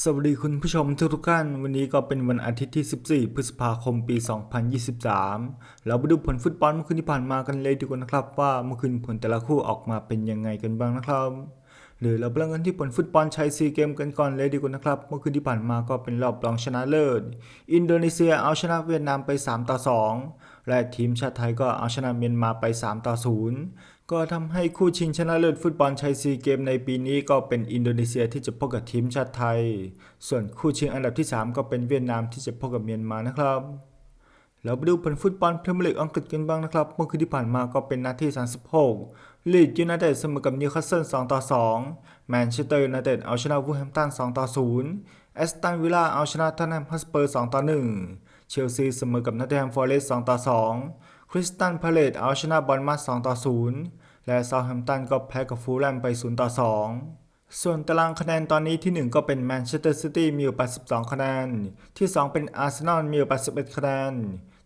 สวัสดีคุณผู้ชมทุกทุกท่าน วันนี้ก็เป็นวันอาทิตย์ที่ 14 พฤษภาคมปี 2023 เราไปดูผลฟุตบอลเมื่อคืนที่ผ่านมากันเลยดีกว่านะครับ ว่าเมื่อคืนผลแต่ละคู่ออกมาเป็นยังไงกันบ้างนะครับ หรือเราไปเริ่มกันที่ผลฟุตบอลชายซีเกมกันก่อนเลยดีกว่านะครับ เมื่อคืนที่ผ่านมาก็เป็นรอบรองชนะเลิศ อินโดนีเซียเอาชนะเวียดนามไป 3 ต่อ 2 และทีมชาติไทยก็เอาชนะเมียนมาไป 3 ต่อ 0 ก็ทำให้คู่ชิงชนะเลิศฟุตบอลชายซีเกมในปีนี้ก็เป็นอินโดนีเซียที่จะพบกับทีมชาติไทย ส่วนคู่ชิงอันดับที่ 3 ก็เป็นเวียดนามที่จะพบกับเมียนมานะครับเราไปดูผลฟุตบอลพรีเมียร์ลีกอังกฤษกันบ้างนะครับ เมื่อคืนที่ผ่านมาก็เป็นนาที36 ลีดยูไนเต็ดเสมอกับนิวคาสเซิล2ต่อ2แมนเชสเตอร์ยูไนเต็ดเอาชนะวูแฮมป์ตัน2ต่อ0แอสตันวิลล่าเอาชนะทันแฮมฮัสเปอร์2ต่อ1เชลซีเสมอกับนอตติแฮมฟอร์เรสต์2ต่อ2คริสตันพาเลตเอาชนะบอลมัส2ต่อ0และเซาท์แฮมป์ตันก็แพ้กับฟูลแลมไป0ต่อ2ส่วนตารางคะแนนตอนนี้ที่ 1 ก็เป็นแมนเชสเตอร์ซิตี้มีอยู่82 คะแนน ที่ 2 เป็นอาร์เซนอลมีอยู่81 คะแนน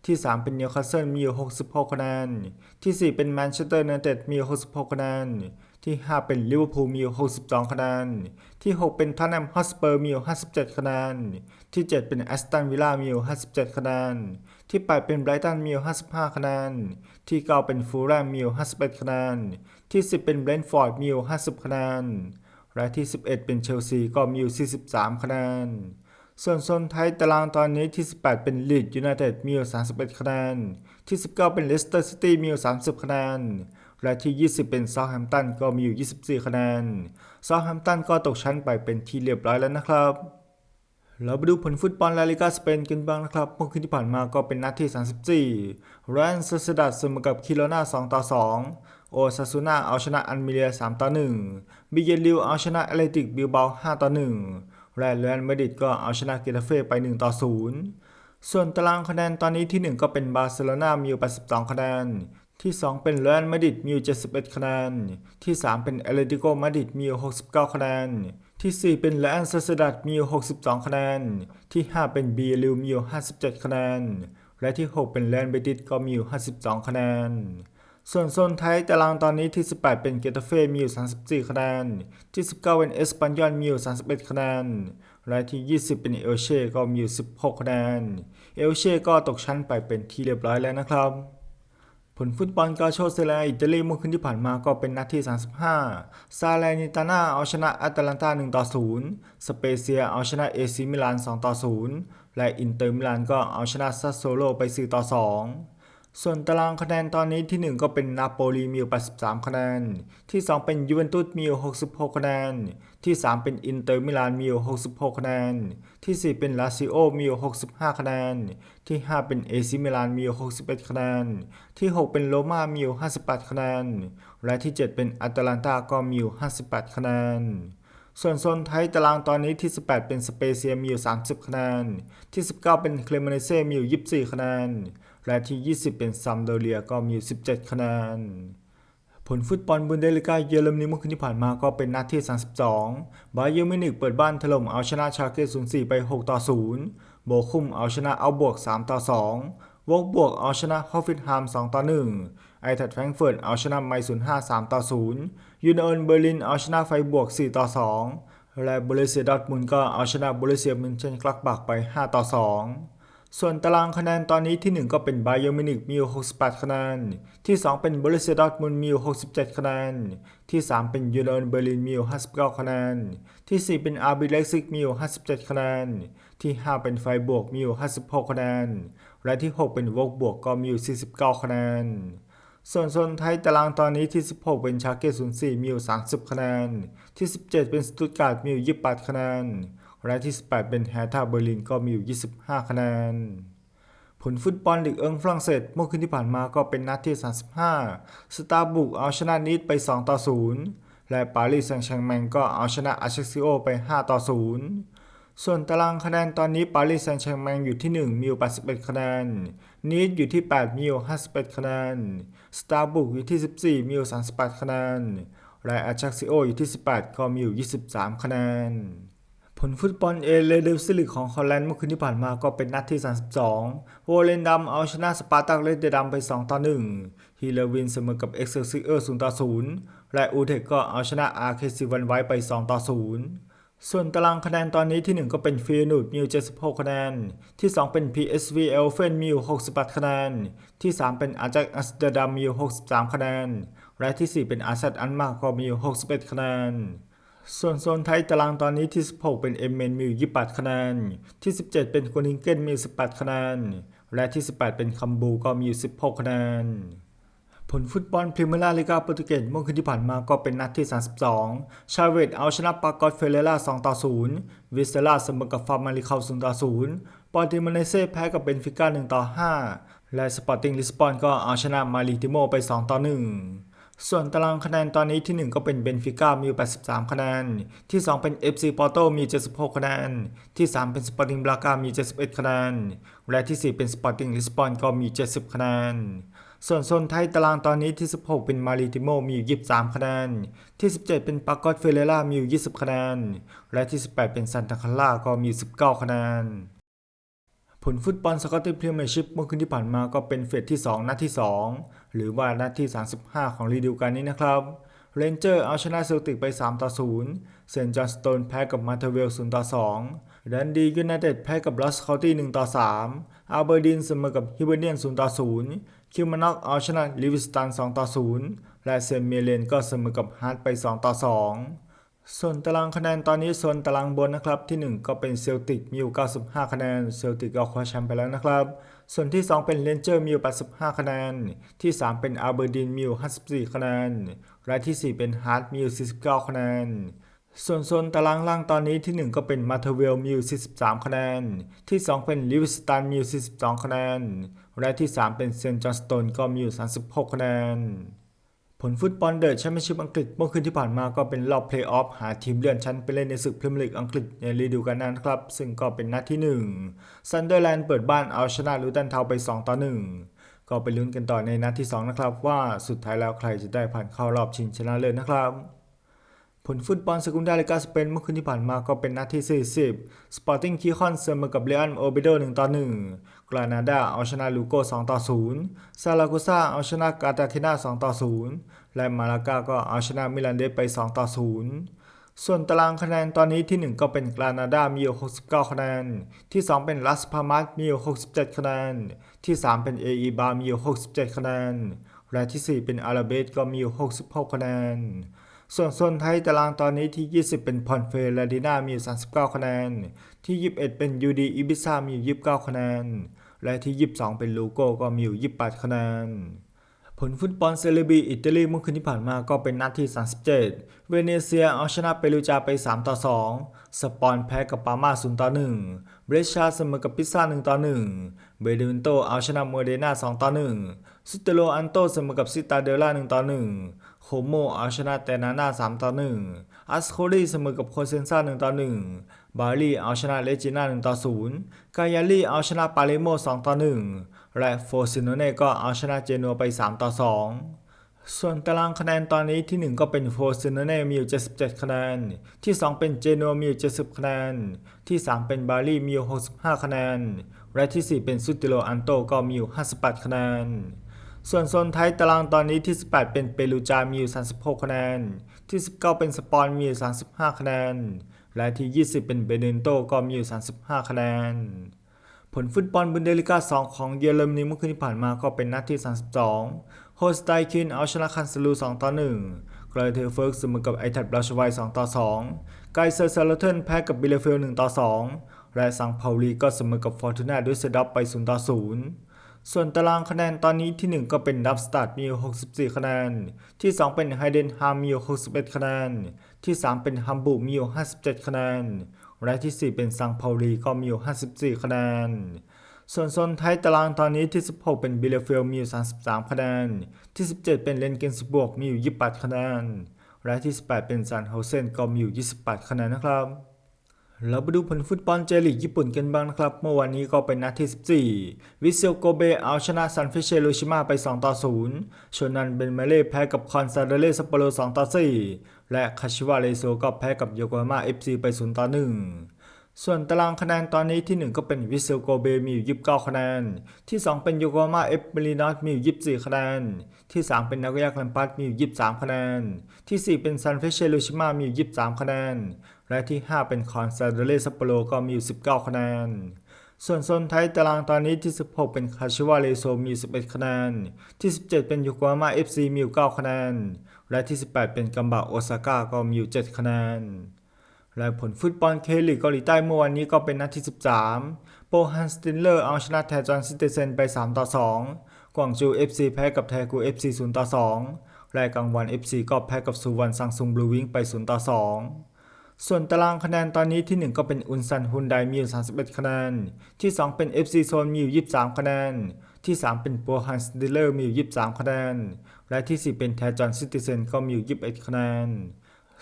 ที่ 3 เป็นนิวคาสเซิลมีอยู่ 66 คะแนน ที่ 4 เป็นแมนเชสเตอร์ยูไนเต็ดมีอยู่ 66 คะแนน ที่ 5 เป็นลิเวอร์พูลมีอยู่ 62 คะแนน ที่ 6 เป็นท็อตแนมฮอสเปอร์มีอยู่ 57 คะแนน ที่ 7 เป็นแอสตันวิลล่ามีอยู่ 57 คะแนน ที่ 8 เป็นไบรตันมีอยู่ 55 คะแนน ที่ 9 เป็นฟูลแลมมีอยู่ 51 คะแนน ที่ 10 เป็นเบรนท์ฟอร์ดมีอยู่ 50 คะแนน และที่ 11 เป็นเชลซีก็มีอยู่ 43 คะแนน ส่วนโซนไทยตารางตอนนี้ที่ 18 เป็นลีดยูไนเต็ดมีอยู่ 31 คะแนน ที่ 19 เป็นเลสเตอร์ซิตี้มีอยู่ 30 คะแนน และที่ 20 เป็นเซาท์แฮมป์ตันก็มีอยู่ 24 คะแนนเซาท์แฮมป์ตันก็ตกชั้นไปเป็นที่เรียบร้อยแล้วนะครับเราไปดูผลฟุตบอลลาลิกาสเปนกันบ้างนะครับเมื่อคืนที่ผ่านมาก็เป็นนัดที่ 34แรนซ์เซดัดเสมอกับคิโรนา2ต่อ2 โอซาซูนาเอาชนะอันมิเลีย3ต่อ1บิเยลิวเอาชนะแอตเลติกบิลเบา5ต่อ1 แลเรอัลมาดริดก็เอาชนะเกตาเฟ่ไป 1 ต่อ 0 ส่วนตารางคะแนนตอนนี้ที่ 1 ก็เป็นบาร์เซโลนามีอยู่82 คะแนน ที่ 2 เป็นเรอัลมาดริดมีอยู่71 คะแนน ที่ 3 เป็นแอเลติโกมาดริดมีอยู่69 คะแนน ที่ 4 เป็นแลนซ์เซดัดมีอยู่62 คะแนน ที่ 5 เป็นบีลิวมีอยู่57 คะแนน และที่ 6 เป็นแลนเบติสก็มีอยู่52 คะแนน ส่วนโซนไทยตารางตอนนี้ที่ 18 เป็นเกตาเฟ่มีอยู่ 34 คะแนน ที่ 19 เป็นเอสปันยอนมีอยู่ 31 คะแนน และที่ 20 เป็นเอลเช่ก็มีอยู่ 16 คะแนน เอลเช่ก็ตกชั้นไปเป็นที่เรียบร้อยแล้วนะครับผลฟุตบอลกาโชเซเลียอิตาลีเมื่อคืนที่ผ่านมาก็เป็นนัดที่ 35 ซาเลนิตาน่าเอาชนะอตาลันตา1ต่อ0สเปเซียเอาชนะเอซิมิลาน2ต่อ0และอินเตอร์มิลานก็เอาชนะซัสโซโลไป4ต่อ2 ส่วนตารางคะแนนตอนนี้ที่ 1 ก็เป็นนาโปลีมีอยู่83 คะแนน ที่ 2 เป็นยูเวนตุสมีอยู่66 คะแนน ที่ 3 เป็นอินเตอร์มิลานมีอยู่66 คะแนน ที่ 4 เป็นลาซิโอมีอยู่65 คะแนน ที่ 5 เป็นเอซิมิลานมีอยู่61 คะแนน ที่ 6 เป็นโรม่ามีอยู่58 คะแนน และที่ 7 เป็นอาตาลันตาก็มีอยู่58 คะแนนส่วนโซนไทยตารางตอนนี้ที่ 18 เป็นสเปเซียมีอยู่ 30 คะแนน ที่ 19 เป็นเคลเมเนเซ่มีอยู่ 24 คะแนน และที่ 20 เป็นซัมโดเรียก็มี 17 คะแนน ผลฟุตบอลบุนเดลิกาเยอรมนีเมื่อคืนที่ผ่านมาก็เป็นนัดที่ 32 บาเยอร์มินิกเปิดบ้านถล่มเอาชนะชาเก้04 ไป 6 ต่อ 0 โบคุมเอาชนะเอาบวก 3 ต่อ 2วอกบวกเอาชนะฮอฟฟินฮาม 2 ต่อ 1 ไอแทดแฟรงเฟิร์ตเอาชนะไมซุน5 3ต่อ0ยูเนเอิร์นเบอร์ลินเอาชนะไฟบวก 4 ต่อ 2 และบรูเซียดอทมุนก็เอาชนะบรูเซียมินเชนกลักบักไป 5 ต่อ 2 ส่วนตารางคะแนนตอนนี้ที่ 1 ก็เป็นไบาเยอมินิกมีอยู่68 คะแนน ที่ 2 เป็นบรูเซียดอร์ทมุนมีอยู่67 คะแนน ที่ 3 เป็นยูเนอร์นเบอร์ลินมีอยู่59 คะแนน ที่ 4 เป็นอาร์บีเล็กซิกมีอยู่57 คะแนน ที่ 5 เป็นไฟบวกมีอยู่ 56 คะแนน และที่ 6 เป็นวกบวกก็มีอยู่ 49 คะแนน ส่วนโซนไทยตารางตอนนี้ที่ 16 เป็นชาเก้04มีอยู่ 30 คะแนน ที่ 17 เป็นสตุตการ์ดมีอยู่ 28 คะแนน และที่ 18 เป็นแฮร์ธาเบอร์ลินก็มีอยู่ 25 คะแนน ผลฟุตบอลลีกเอิงฝรั่งเศสเมื่อคืนที่ผ่านมาก็เป็นนัดที่ 35 สตาร์บุกเอาชนะนิดไป 2 ต่อ 0 และปารีสแซงต์แชร์แมงก็เอาชนะอาเชซิโอไป 5 ต่อ 0ส่วนตารางคะแนนตอนนี้ปารีสแซงต์แชร์แมงอยู่ที่ 1 มีอยู่ 81 คะแนน นีดอยู่ที่ 8 มีอยู่ 51 คะแนน สตาร์บุกอยู่ที่ 14 มีอยู่ 38 คะแนน และอาเชซิโออยู่ที่ 18 ก็มีอยู่ 23 คะแนน ผลฟุตบอลเอเลเดลซิลิกของฮอลแลนด์เมื่อคืนที่ผ่านมาก็เป็นนัดที่ 32 โวเลนดัมเอาชนะสปาร์ตักเลดเดดัมไป 2 ต่อ 1 ฮีเลวินเสมอกับเอ็กเซลซิเออร์ 0 ต่อ 0 และอูเทคก็เอาชนะอาร์เคซิวันไว้ไป 2 ต่อ 0 ส่วนตารางคะแนนตอนนี้ที่ 1 ก็เป็นฟีนูดมีอยู่76 คะแนน ที่ 2 เป็น PSV เอลเฟนมีอยู่68 คะแนน ที่ 3 เป็นอาจักอัสเตอร์ดัมมีอยู่63 คะแนน และที่ 4 เป็นอาซัดอันมาก็มีอยู่61 คะแนน ส่วนโซนไทยตารางตอนนี้ที่ 16 เป็นเอมเมนมีอยู่ 28 คะแนน ที่ 17 เป็นโคนิงเกนมี 18 คะแนน และที่ 18 เป็นคัมบูก็มีอยู่ 16 คะแนน ผลฟุตบอลพรีเมียร์ลีกาโปรตุเกสเมื่อคืนที่ผ่านมาก็เป็นนัดที่ 32 ชาเวตเอาชนะปากอตเฟเรล่า 2 ต่อ 0 วิสเซล่าเสมอกับฟาร์มาริคา0ต่อ 0 ปอร์ติมเนเซ่แพ้กับเบนฟิก้า 1 ต่อ 5 และสปอร์ติ้งลิสบอนก็เอาชนะมาริติโมไป 2 ต่อ 1 ส่วนตารางคะแนนตอนนี้ที่ 1 ก็เป็นเบนฟิก้ามี 83 คะแนน ที่ 2 เป็น FC ปอร์โตมี 76 คะแนน ที่ 3 เป็นสปอร์ติ้งบรากามี 71 คะแนน และที่ 4 เป็นสปอร์ติ้งลิสบอนก็มี 70 คะแนน ส่วนโซนไทยตารางตอนนี้ที่ 16 เป็นมาริติโมมี 23 คะแนน ที่ 17 เป็นปากอตเฟเรล่ามี 20 คะแนน และที่ 18 เป็นซันตาคาร่าก็มี 19 คะแนนผลฟุตบอลสกอตติชพรีเมียร์ชิพเมื่อคืนที่ผ่านมาก็เป็นเฟสที่ 2 นัดที่ 2 หรือว่านัดที่ 35 ของฤดูกาลนี้นะครับเรนเจอร์เอาชนะเซลติกไป 3 ต่อ 0 เซนจอห์นสโตนแพ้กับมาเทเวล 0 ต่อ 2 ดันดียูไนเต็ดแพ้กับลอสคาตี้ 1 ต่อ 3อาเบอร์ดินเสมอกับฮิเบเนียน 0 ต่อ 0 คิวมานอกเอาชนะลิวิสตัน 2 ต่อ 0 และเซนเมเลนก็เสมอกับฮาร์ดไป 2 ต่อ 2 ส่วนตารางคะแนนตอนนี้โซนตารางบนนะครับที่ 1 ก็เป็นเซลติกมีอยู่ 95 คะแนนเซลติกก็คว้าแชมป์ไปแล้วนะครับ ส่วนที่ 2 เป็นเลนเจอร์มีอยู่ 85 คะแนน ที่ 3 เป็นอาเบอร์ดินมีอยู่ 54 คะแนนและที่ 4 เป็นฮาร์ดมีอยู่ 49 คะแนน ส่วนโซนตารางล่างตอนนี้ที่ 1 ก็เป็นมาเทเวลมีอยู่ 43 คะแนน ที่ 2 เป็นลิวิสตันมีอยู่ 42 คะแนน และที่ 3 เป็นเซนจอห์นสโตนก็มีอยู่ 36 คะแนน ผลฟุตบอลเดอะแชมเปี้ยนชิพอังกฤษเมื่อคืนที่ผ่านมาก็เป็นรอบเพลย์ออฟหาทีมเลื่อนชั้นไปเล่นในศึกพรีเมียร์ลีกอังกฤษในฤดูกาลนั้นครับ ซึ่งก็เป็นนัดที่1ซันเดอร์แลนด์เปิดบ้านเอาชนะลูตันเทาไป 2 ต่อ 1 ก็ไปลุ้นกันต่อในนัดที่ 2 นะครับ ว่าสุดท้ายแล้วใครจะได้ผ่านเข้ารอบชิงชนะเลิศนะครับ ผลฟุตบอลสกุลดาลิกาสเปนเมื่อคืนที่ผ่านมาก็เป็นนัดที่ 40 สปอร์ติ้งคีคอนเสมอกับเรอัลโอเบโด1ต่อ1กรานาดาเอาชนะลูโก2ต่อ0ซาลาโกซาเอาชนะกาตาเทนา2ต่อ0และมาลากาก็เอาชนะมิลานเดสไป2ต่อ0ส่วนตารางคะแนนตอนนี้ที่ 1 ก็เป็นกรานาดามีอยู่69 คะแนน ที่ 2 เป็นลัสพามัสมีอยู่67 คะแนน ที่ 3 เป็นเออีบามีอยู่67 คะแนน และที่ 4 เป็นอาราเบสก็มีอยู่66 คะแนน ส่วนโซนไทยตารางตอนนี้ที่ 20 เป็นพอนเฟรลาดิน่ามีอยู่39 คะแนน ที่ 21 เป็นยูดีอิบิซามีอยู่29 คะแนน และที่ 22 เป็นลูโกก็มีอยู่ 28 คะแนน ผลฟุตบอลเซเลบีอิตาลีเมื่อคืนที่ผ่านมาก็เป็นนัดที่ 37 เวเนเซียเอาชนะเปรูจาไป 3 ต่อ 2 สปอนแพ้กับปามา0ต่อ 1 เบรชาเสมอกับพิซซ่า 1 ต่อ 1 เบเดวินโตเอาชนะโมเดนา 2 ต่อ1สุเตโลอันโตเสมอกับซิตาเดล่า 1 ต่อ 1 โคโมเอาชนะเตนาน่า3ต่อ1อัสโคลีเสมอกับโคเซนซ่า1ต่อ1บาลีเอาชนะเลจิน่า1ต่อ0กายาลีเอาชนะปาเลโม2ต่อ1และโฟซิโนเน่ก็เอาชนะเจนัวไป3ต่อ2ส่วนตารางคะแนนตอนนี้ที่ 1 ก็เป็นโฟซิโนเน่มีอยู่ 77 คะแนน ที่ 2 เป็นเจนัวมีอยู่ 70 คะแนน ที่ 3 เป็นบาลีมีอยู่ 65 คะแนน และที่ 4 เป็นซุติโลอันโตก็มีอยู่ 58 คะแนน ส่วนโซนไทยตารางตอนนี้ที่ 18 เป็นเปรูจา มีอยู่ 36 คะแนน ที่ 19 เป็นสปอนมีอยู่ 35 คะแนน และที่ 20 เป็นเบเดนโตก็มีอยู่ 35 คะแนน ผลฟุตบอลบุนเดลิกา 2 ของเยอรมนีเมื่อคืนที่ผ่านมาก็เป็นนัดที่ 32 โฮสไตคินเอาชนะคันซาลู 2 ต่อ 1กรเทอร์เฟิร์กเสมอกับไอทัดบราชไวย2ต่อ 2 ไกเซอร์ซาลเทนแพ้กับบิเลเฟล 1 ต่อ 2 และซังเปาลีก็เสมอกับฟอร์ตูน่าดุสเซดอฟไป 0 ต่อ 0 ส่วนตารางคะแนนตอนนี้ที่ 1 ก็เป็นดับสตัดมี64 คะแนน ที่ 2 เป็นไฮเดนฮามมี61 คะแนน ที่ 3 เป็นฮัมบูมี57 คะแนน และที่ 4 เป็นซังเปาลีก็มี54 คะแนน ส่วนโซนไทยตารางตอนนี้ที่ 16 เป็นบิเลเฟลมี33 คะแนน ที่ 17 เป็นเลนเกนสบวกมีอยู่ 28 คะแนน และที่ 18 เป็นซันเฮาเซนก็มีอยู่ 28 คะแนนนะครับ เราไปดูผลฟุตบอลเจลีกญี่ปุ่นกันบ้างนะครับ เมื่อวานนี้ก็เป็นนัดที่ 14 วิเซลโกเบเอาชนะซันเฟเชโรชิมาไป 2 ต่อ 0 ชนันเบนเมเล่แพ้กับคอนซาเดเล่ซัปโปโร 2 ต่อ 4 และคาชิวาเรโซก็แพ้กับโยโกฮาม่าเอฟซีไป 0 ต่อ 1 ส่วนตารางคะแนนตอนนี้ที่ 1 ก็เป็นวิเซลโกเบมีอยู่ 29 คะแนน ที่ 2 เป็นโยโกมาเอฟเมลินอสมีอยู่ 24 คะแนน ที่ 3 เป็นนาโกยาแคลมปัสมีอยู่ 23 คะแนน ที่ 4 เป็นซันเฟเชโรชิมามีอยู่ 23 คะแนน และที่ 5 เป็นคอนซาโดเรซัปโปโรก็มีอยู่ 19 คะแนน ส่วนโซนไทยตารางตอนนี้ที่ 16 เป็นคาชิวาเรโซมี 11 คะแนน ที่ 17 เป็นยูโกฮาม่า FC มีอยู่ 9 คะแนน และที่ 18 เป็นกัมบะโอซาก้าก็มีอยู่ 7 คะแนน และผลฟุตบอลเคลีกเกาหลีใต้เมื่อวันนี้ก็เป็นนัดที่ 13 โปฮันสตินเลอร์เอาชนะแทจอนซิเตเซนไป 3 ต่อ 2 กวางจู FC แพ้กับแทกู FC 0 ต่อ 2 และกังวัน FC ก็แพ้กับสุวรรณซังซุงบลูวิงไป 0 ต่อ 2 ส่วนตารางคะแนนตอนนี้ที่ 1 ก็เป็นอุนซันฮุนไดมีอยู่ 31 คะแนน ที่ 2 เป็น FC โซนมีอยู่ 23 คะแนน ที่ 3 เป็นโปฮันสตินเลอร์มีอยู่ 23 คะแนน และที่ 4 เป็นแทจอนซิติเซนก็มีอยู่ 21 คะแนน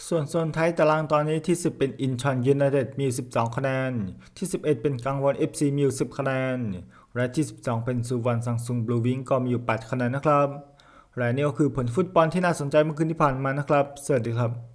ส่วนโซนท้ายตารางตอนนี้ที่ 10 เป็นอินชอนยูไนเต็ดมี 12 คะแนน ที่ 11 เป็นกังวอน FC มีอยู่10 คะแนน และที่ 12 เป็นสุวรรณซังซุงบลูวิงก็มีอยู่ 8 คะแนนนะครับ และนี่ก็คือผลฟุตบอลที่น่าสนใจเมื่อคืนที่ผ่านมานะครับ สวัสดีครับ